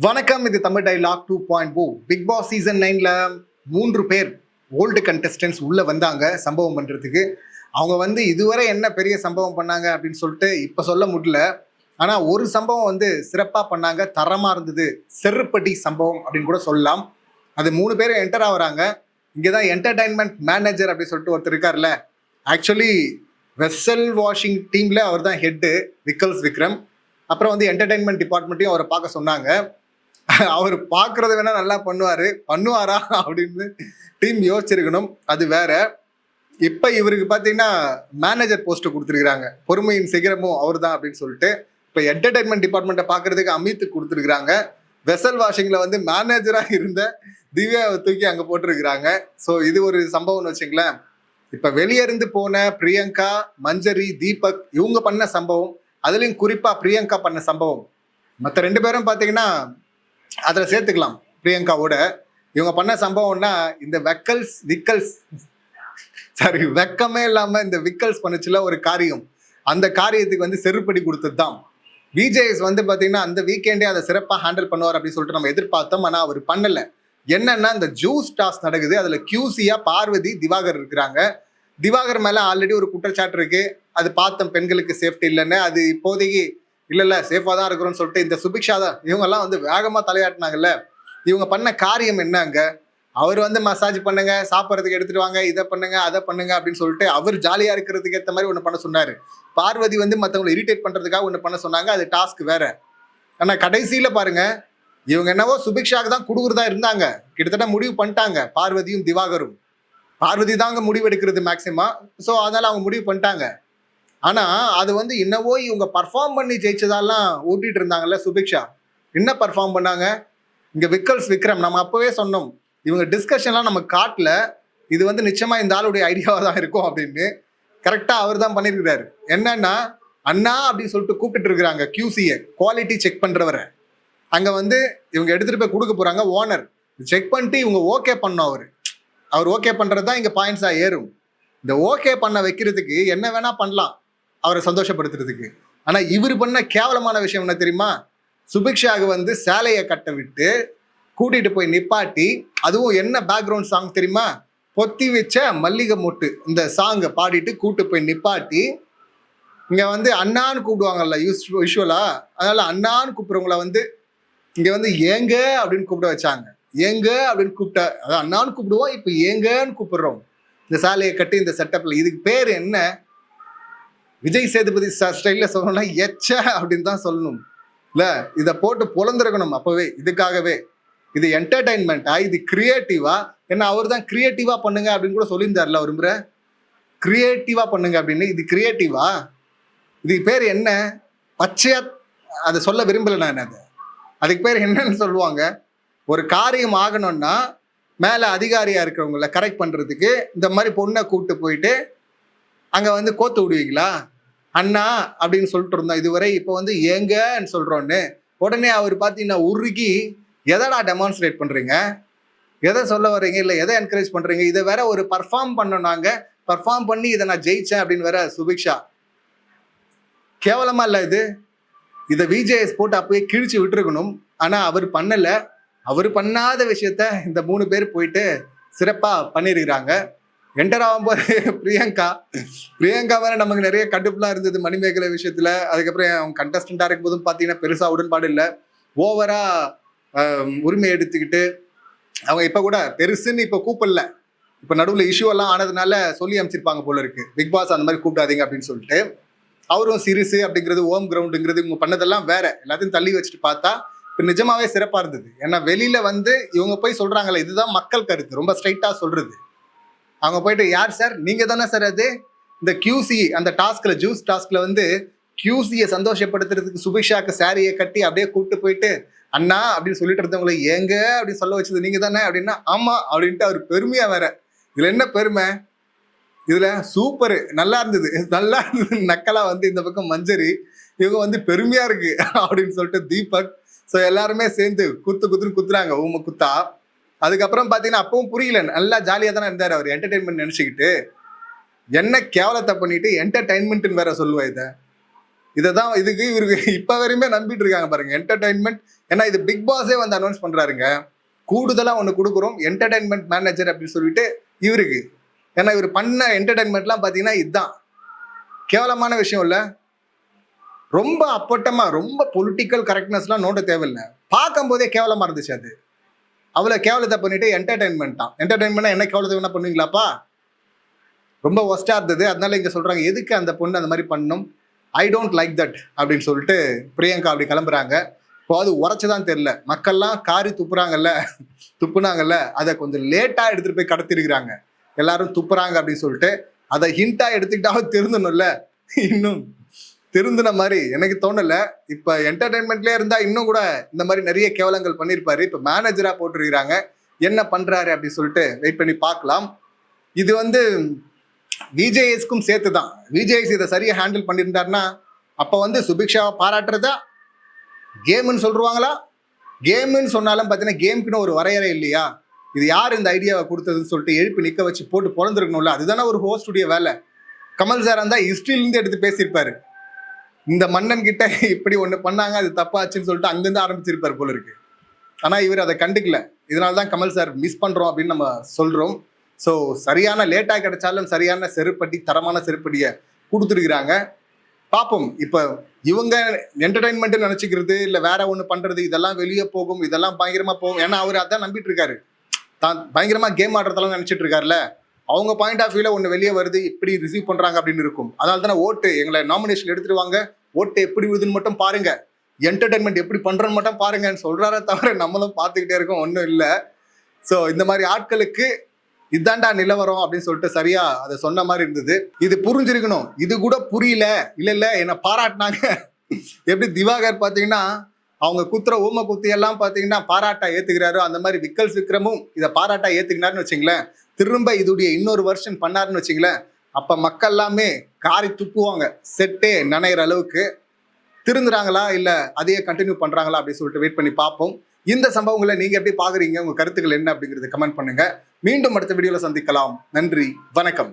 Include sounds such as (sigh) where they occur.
வணக்கம் இது Tamil dialogue two point oh. Bigg Boss season நைன்ல மூன்று பேர் ஓல்டு கண்டஸ்டன்ஸ் உள்ள வந்தாங்க சம்பவம் பண்றதுக்கு. அவங்க வந்து இதுவரை என்ன பெரிய சம்பவம் பண்ணாங்க அப்படின்னு சொல்லிட்டு இப்ப சொல்ல முடியல. ஆனா ஒரு சம்பவம் வந்து சிறப்பா பண்ணாங்க தரமா இருந்தது செருப்படி சம்பவம் அப்படின்னு கூட சொல்லலாம். அது மூணு பேரும் என்டர் ஆகுறாங்க இங்கதான் என்டர்டைன்மெண்ட் மேனேஜர் அப்படின்னு சொல்லிட்டு ஒருத்தர் இருக்கார்ல ஆக்சுவலி வெசல் வாஷிங் டீம்ல அவர் தான் ஹெட்டு விக்கல்ஸ் விக்ரம் அப்புறம் வந்து என்டர்டைன்மெண்ட் டிபார்ட்மெண்ட்டையும் அவரை பார்க்க சொன்னாங்க. அவர் பார்க்கறது வேணா நல்லா பண்ணுவாரு. பண்ணுவாரா அப்படின்னு டீம் யோசிச்சிருக்கணும். அது வேற. இப்ப இவருக்கு பாத்தீங்கன்னா மேனேஜர் போஸ்ட் கொடுத்துருக்காங்க பொறுமையின் சிகரமும் அவர் தான் அப்படின்னு சொல்லிட்டு இப்ப என்டர்டைன்மெண்ட் டிபார்ட்மெண்ட்டை பார்க்கறதுக்கு அமித் கொடுத்துருக்காங்க வெசல் வாஷிங்ல வந்து மேனேஜரா இருந்த திவ்யாவை தூக்கி அங்க போட்டிருக்கிறாங்க. ஸோ இது ஒரு சம்பவம்னு வச்சுங்களேன். இப்ப வெளிய இருந்து போன பிரியங்கா மஞ்சரி தீபக் இவங்க பண்ண சம்பவம். அதுலயும் குறிப்பா பிரியங்கா பண்ண சம்பவம். மற்ற ரெண்டு பேரும் பாத்தீங்கன்னா அதில் சேர்த்துக்கலாம் பிரியங்காவோட. இவங்க பண்ண சம்பவம்னா இந்த வெக்கல்ஸ் விக்கல்ஸ் சாரி வெக்கமே இல்லாம இந்த விக்கல்ஸ் பண்ணுச்சுல ஒரு காரியம். அந்த காரியத்துக்கு வந்து செருப்படி கொடுத்தது தான் விஜேஎஸ் வந்து பார்த்தீங்கன்னா அந்த வீக்கெண்டே அதை சிறப்பாக ஹேண்டில் பண்ணுவார் அப்படின்னு சொல்லிட்டு நம்ம எதிர்பார்த்தோம். ஆனால் அவர் பண்ணல. என்னன்னா இந்த ஜூஸ் டாஸ் நடக்குது. அதில் கியூசியா பார்வதி திவாகர் இருக்கிறாங்க. திவாகர் மேலே ஆல்ரெடி ஒரு குற்றச்சாட்டு இருக்கு. அது பார்த்தோம் பெண்களுக்கு சேஃப்டி இல்லைன்னு. அது இப்போதைக்கு இல்ல இல்ல சேஃபா தான் இருக்கிறோம்னு சொல்லிட்டு இந்த சுபிக்ஷா தான். இவங்க எல்லாம் வந்து வேகமா தலையாட்டினாங்கல்ல. இவங்க பண்ண காரியம் என்னங்க? அவர் வந்து மசாஜ் பண்ணுங்க சாப்பிட்றதுக்கு எடுத்துட்டு வாங்க இதை பண்ணுங்க அதை பண்ணுங்க அப்படின்னு சொல்லிட்டு அவர் ஜாலியா இருக்கிறதுக்கு ஏற்ற மாதிரி ஒன்று பண்ண சொன்னாரு. பார்வதி வந்து மற்றவங்களை இரிட்டேட் பண்றதுக்காக ஒன்று பண்ண சொன்னாங்க அது டாஸ்க் வேற. ஆனா கடைசியில பாருங்க இவங்க என்னவோ சுபிக்ஷாக்கு தான் கொடுக்குறதா இருந்தாங்க. கிட்டத்தட்ட முடிவு பண்ணிட்டாங்க பார்வதியும் திவாகரும். பார்வதி தாங்க முடிவு எடுக்கிறது மேக்சிமம் ஸோ அதனால அவங்க முடிவு பண்ணிட்டாங்க. ஆனா அது வந்து என்னவோ இவங்க பர்ஃபார்ம் பண்ணி ஜெயிச்சதாலாம் ஓட்டிட்டு இருந்தாங்கல்ல சுபிக்ஷா. என்ன பர்ஃபார்ம் பண்ணாங்க? இங்க விக்கல்ஸ் விக்ரம் நம்ம அப்பவே சொன்னோம். இவங்க டிஸ்கஷன்லாம் நம்ம காட்டல. இது வந்து நிச்சயமா இந்த ஆளுடைய ஐடியாவாக தான் இருக்கும் அப்படின்னு. கரெக்டா அவர் தான் பண்ணியிருக்கிறாரு. என்னன்னா அண்ணா அப்படின்னு சொல்லிட்டு கூப்பிட்டு இருக்கிறாங்க கியூசியை குவாலிட்டி செக் பண்றவரை. அங்க வந்து இவங்க எடுத்துட்டு போய் கொடுக்க போறாங்க ஓனர் செக் பண்ணிட்டு இவங்க ஓகே பண்ணோம் அவர். அவர் ஓகே பண்ணுறது தான் இங்க பாயிண்ட்ஸா ஏறும். இந்த ஓகே பண்ண வைக்கிறதுக்கு என்ன வேணா பண்ணலாம். அவரை சந்தோஷப்படுத்துறதுக்கு. ஆனால் இவர் பண்ண கேவலமான விஷயம் என்ன தெரியுமா? சுபிக்ஷாவுக்கு வந்து சேலையை கட்ட விட்டு கூட்டிகிட்டு போய் நிப்பாட்டி அதுவும் என்ன பேக்ரவுண்ட் சாங் தெரியுமா? பொத்தி வச்ச மல்லிகை மொட்டு இந்த சாங்கை பாடிட்டு கூட்டு போய் நிப்பாட்டி இங்கே வந்து அண்ணான்னு கூப்பிடுவாங்கல்ல யூஸ் யூஸ்வலா அதனால் அண்ணான்னு கூப்பிட்றவங்கள வந்து இங்கே வந்து ஏங்க அப்படின்னு கூப்பிட வச்சாங்க. ஏங்க அப்படின்னு கூப்பிட்டா அதான் அண்ணான்னு கூப்பிடுவோம் இப்போ ஏங்கன்னு கூப்பிடுறோம். இந்த சாலையை கட்டி இந்த செட்டப்பில் இதுக்கு பேர் என்ன? விஜய் சேதுபதி ஸ்டைலில் சொல்லணும்னா எச்ச அப்படின்னு தான் சொல்லணும். இல்லை இதை போட்டு புலந்துருக்கணும் அப்போவே இதுக்காகவே. இது என்டர்டைன்மெண்ட்டா இது கிரியேட்டிவா ஏன்னா அவர் தான் கிரியேட்டிவா பண்ணுங்க அப்படின்னு கூட சொல்லியிருந்தார்ல ஒரு முறை. கிரியேட்டிவா பண்ணுங்க அப்படின்னு. இது கிரியேட்டிவா இதுக்கு பேர் என்ன? பச்சையா அதை சொல்ல விரும்பலை நான் அது. அதுக்கு பேர் என்னன்னு சொல்லுவாங்க. ஒரு காரியம் ஆகணும்னா மேலே அதிகாரியாக இருக்கிறவங்கள கரெக்ட் பண்ணுறதுக்கு இந்த மாதிரி பொண்ணை கூப்பிட்டு போயிட்டு அங்கே வந்து கோத்து விடுவீங்களா? அண்ணா அப்படின்னு சொல்லிட்டு இருந்தோம். இதுவரை இப்போ வந்து ஏங்கன்னு சொல்கிறோன்னு உடனே அவர் பார்த்தீங்கன்னா உருகி எதடா டெமான்ஸ்ட்ரேட் பண்ணுறீங்க எதை சொல்ல வர்றீங்க? இல்லை எதை என்கரேஜ் பண்ணுறீங்க இதை வேற ஒரு பர்ஃபார்ம் பண்ணோம் நாங்கள் பர்ஃபார்ம் பண்ணி இதை நான் ஜெயித்தேன் அப்படின்னு வேற சுபிக்ஷா. கேவலமாக இல்லை இது. இதை விஜேஎஸ் போட்டு அப்பயே கிழிச்சு விட்டுருக்கணும். ஆனால் அவர் பண்ணலை. அவர் பண்ணாத விஷயத்த இந்த மூணு பேர் போயிட்டு சிறப்பாக பண்ணியிருக்கிறாங்க என்டர் ஆகும்போது பிரியங்கா. பிரியங்கா வேற நமக்கு நிறைய கடுப்புலாம் இருந்தது மணிமேகலை விஷயத்துல. அதுக்கப்புறம் அவங்க கண்டஸ்டண்டா இருக்கும் போதும் பார்த்தீங்கன்னா பெருசா உடன்பாடு இல்லை. ஓவரா உரிமை எடுத்துக்கிட்டு அவங்க இப்ப கூட பெருசுன்னு இப்ப கூப்பிடல. இப்ப நடுவில் இஷ்யூ எல்லாம் ஆனதுனால சொல்லி அமைச்சிருப்பாங்க போல இருக்கு. பிக் பாஸ் அந்த மாதிரி கூப்பிடாதீங்க அப்படின்னு சொல்லிட்டு. அவரும் சிறுசு அப்படிங்கிறது ஓம் கிரவுண்டுங்கிறது இவங்க பண்ணதெல்லாம் வேற. எல்லாத்தையும் தள்ளி வச்சுட்டு பார்த்தா இப்போ நிஜமாவே சிறப்பா இருந்தது. ஏன்னா வெளியில வந்து இவங்க போய் சொல்றாங்களே இதுதான் மக்கள் கருத்து. ரொம்ப ஸ்ட்ரைட்டா சொல்றது. அவங்க போயிட்டு யார் சார்? நீங்க தானே சார் அது? இந்த கியூசி அந்த டாஸ்க்ல ஜூஸ் டாஸ்க்ல வந்து கியூசியை சந்தோஷப்படுத்துறதுக்கு சுபிஷாக்கு சாரியை கட்டி அப்படியே கூப்பிட்டு போயிட்டு அண்ணா அப்படின்னு சொல்லிட்டு இருந்தவங்களை எங்க அப்படின்னு சொல்ல வச்சது நீங்க தானே? அப்படின்னா ஆமா அப்படின்ட்டு அவர் பெருமையா வேற. இதுல என்ன பெருமை? இதுல சூப்பரு நல்லா இருந்தது நல்லா இருந்தது. நக்கலா வந்து இந்த பக்கம் மஞ்சரி இவங்க வந்து பெருமையா இருக்கு அப்படின்னு சொல்லிட்டு தீபக். ஸோ எல்லாருமே சேர்ந்து குத்து குத்துன்னு குத்துறாங்க ஊம குத்தா. அதுக்கப்புறம் பார்த்தீங்கன்னா அப்பவும் புரியல. நல்லா ஜாலியாக தானே இருந்தார் அவர் என்டர்டைன்மெண்ட் நினச்சிக்கிட்டு. என்ன கேவலத்தை பண்ணிட்டு என்டர்டைன்மெண்ட்னு வேற சொல்லுவா இதை. இதை தான் இதுக்கு இவருக்கு (laughs) இப்போ வரையுமே நம்பிட்டு இருக்காங்க பாருங்க. என்டர்டைன்மெண்ட் ஏன்னா இது பிக் பாஸே வந்து அனௌன்ஸ் பண்ணுறாருங்க கூடுதலாக ஒன்று கொடுக்குறோம். என்டர்டைன்மெண்ட் மேனேஜர் அப்படின்னு சொல்லிட்டு இவருக்கு. ஏன்னா இவர் பண்ண என்டர்டைன்மெண்ட்லாம் பார்த்தீங்கன்னா இதுதான் கேவலமான விஷயம் இல்லை. ரொம்ப அப்பட்டமாக ரொம்ப பொலிட்டிக்கல் கரெக்ட்னஸ்லாம் நோண்ட தேவையில்லை. பார்க்கும்போதே கேவலமாக இருந்துச்சு அது. அவளை கேவலத்தை பண்ணிட்டு என்டர்டைன்மெண்ட் தான் என்டர்டைன்மெண்ட் என்ன கேவலத்தை வேணா பண்ணுவீங்களாப்பா? ரொம்ப ஒஸ்டா இருந்தது. அதனால இங்க சொல்றாங்க எதுக்கு அந்த பொண்ணு அந்த மாதிரி பண்ணணும் ஐ டோன்ட் லைக் தட் அப்படின்னு சொல்லிட்டு பிரியங்கா அப்படி கிளம்புறாங்க. இப்போ அது உரைச்சதான் தெரியல. மக்கள்லாம் காரி துப்புறாங்கல்ல துப்புனாங்கல்ல அதை கொஞ்சம் லேட்டா எடுத்துட்டு போய் கடத்திருக்கிறாங்க. எல்லாரும் துப்புறாங்க அப்படின்னு சொல்லிட்டு அதை ஹிண்டா எடுத்துக்கிட்டாவது திருந்தணும்ல. இன்னும் திருந்தின மாதிரி எனக்கு தோணல. இப்ப என்டர்டைன்மெண்ட்லயே இருந்தா இன்னும் கூட இந்த மாதிரி நிறைய கேவலங்கள் பண்ணியிருப்பாரு இப்ப மேனேஜரா போட்டிருக்கிறாங்க. என்ன பண்றாரு அப்படின்னு சொல்லிட்டு வெயிட் பண்ணி பார்க்கலாம். இது வந்து விஜேஎஸ்க்கும் சேர்த்து தான் விஜேஎஸ் இதை சரியா ஹேண்டில் பண்ணியிருந்தாருன்னா அப்போ வந்து சுபிக்ஷாவை பாராட்டுறதா? கேம்னு சொல்லுவாங்களா? கேம்னு சொன்னாலும் பார்த்தீங்கன்னா கேமுக்குன்னு ஒரு வரையறை இல்லையா? இது யார் இந்த ஐடியாவை கொடுத்ததுன்னு சொல்லிட்டு எழுப்பி நிற்க வச்சு போட்டு பிறந்திருக்கணும்ல அதுதானே ஒரு ஹோஸ்டுடைய வேலை. கமல் சார் இருந்தால் ஹிஸ்ட்ரியிலேருந்து எடுத்து பேசியிருப்பாரு. இந்த மன்னன் கிட்ட இப்படி ஒன்று பண்ணாங்க அது தப்பாச்சுன்னு சொல்லிட்டு அங்கேருந்து ஆரம்பிச்சிருப்பார் போல இருக்கு. ஆனால் இவர் அதை கண்டுக்கல. இதனால தான் கமல் சார் மிஸ் பண்ணுறோம் அப்படின்னு நம்ம சொல்கிறோம் ஸோ சரியான லேட்டாக கிடைச்சாலும் சரியான செருப்படி தரமான செருப்படியை கொடுத்துருக்குறாங்க. பார்ப்போம் இப்போ இவங்க என்டர்டைன்மெண்ட்டு நினச்சிக்கிறது இல்லை வேற ஒன்று பண்ணுறது இதெல்லாம் வெளியே போகும் இதெல்லாம் பயங்கரமாக போகும். ஏன்னா அவர் அதான் நம்பிட்டு இருக்காரு தான் பயங்கரமாக கேம் ஆடுறதெல்லாம் நினச்சிட்டு இருக்காருல்ல. அவங்க பாயிண்ட் ஆஃப் வியூவில் ஒன்று வெளியே வருது இப்படி ரிசீவ் பண்ணுறாங்க அப்படின்னு இருக்கும். அதனால தானே ஓட்டு எங்களை நாமினேஷன் எடுத்துருவாங்க ஓட்டு எப்படி விழுதுன்னு மட்டும் பாருங்க. என்டர்டைன்மெண்ட் எப்படி பண்ணுறோன்னு மட்டும் பாருங்கன்னு சொல்கிறாரே தவிர நம்மளும் பார்த்துக்கிட்டே இருக்கோம். ஒன்றும் இல்லை. ஸோ இந்த மாதிரி ஆட்களுக்கு இதாண்டா நிலவரம் அப்படின்னு சொல்லிட்டு சரியா அதை சொன்ன மாதிரி இருந்தது. இது புரிஞ்சிருக்கணும். இது கூட புரியல. இல்லை இல்லை என்னை பாராட்டினாங்க. எப்படி திவாகர் பார்த்தீங்கன்னா அவங்க குத்துற ஊம குத்தி எல்லாம் பாத்தீங்கன்னா பாராட்டா ஏத்துக்கிறாரோ. அந்த மாதிரி விக்கல் விக்ரமும் இதை பாராட்டா ஏத்துக்கினாருன்னு வச்சுங்களேன். திரும்ப இதுடைய இன்னொரு வருஷன் பண்ணாருன்னு வச்சுங்களேன். அப்ப மக்கள் எல்லாமே காரி துப்புவாங்க. செட்டே நனைகிற அளவுக்கு. திருந்துறாங்களா? இல்ல அதையே கண்டினியூ பண்றாங்களா? அப்படின்னு சொல்லிட்டு வெயிட் பண்ணி பார்ப்போம். இந்த சம்பவங்களை நீங்க எப்படி பாக்குறீங்க உங்க கருத்துக்கள் என்ன அப்படிங்கிறது கமெண்ட் பண்ணுங்க. மீண்டும் அடுத்த வீடியோல சந்திக்கலாம். நன்றி. வணக்கம்.